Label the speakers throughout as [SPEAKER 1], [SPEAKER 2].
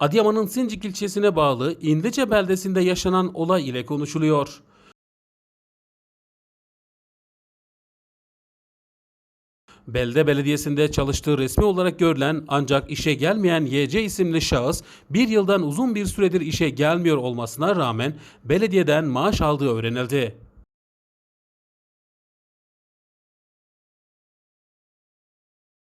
[SPEAKER 1] Adıyaman'ın Sincik ilçesine bağlı İndice beldesinde yaşanan olay ile konuşuluyor. Belde Belediyesi'nde çalıştığı resmi olarak görülen ancak işe gelmeyen YC isimli şahıs bir yıldan uzun bir süredir işe gelmiyor olmasına rağmen belediyeden maaş aldığı öğrenildi.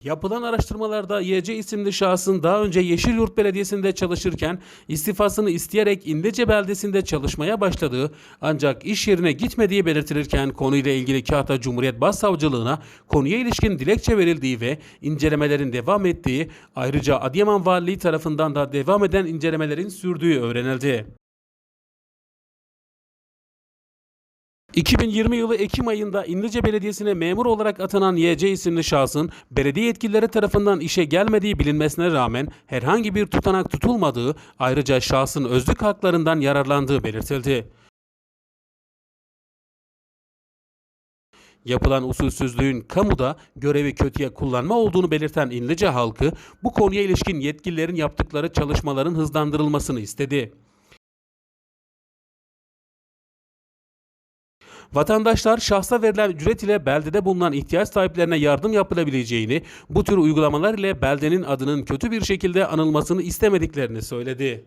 [SPEAKER 1] Yapılan araştırmalarda YC isimli şahsın daha önce Yeşilyurt Belediyesi'nde çalışırken istifasını isteyerek İndece beldesinde çalışmaya başladığı ancak iş yerine gitmediği belirtilirken konuyla ilgili Kahta Cumhuriyet Başsavcılığına konuya ilişkin dilekçe verildiği ve incelemelerin devam ettiği ayrıca Adıyaman Valiliği tarafından da devam eden incelemelerin sürdüğü öğrenildi. 2020 yılı Ekim ayında İnlice Belediyesi'ne memur olarak atanan YC isimli şahsın belediye yetkilileri tarafından işe gelmediği bilinmesine rağmen herhangi bir tutanak tutulmadığı, ayrıca şahsın özlük haklarından yararlandığı belirtildi. Yapılan usulsüzlüğün kamuda görevi kötüye kullanma olduğunu belirten İnlice halkı bu konuya ilişkin yetkililerin yaptıkları çalışmaların hızlandırılmasını istedi. Vatandaşlar şahsa verilen ücret ile beldede bulunan ihtiyaç sahiplerine yardım yapılabileceğini, bu tür uygulamalar ile beldenin adının kötü bir şekilde anılmasını istemediklerini söyledi.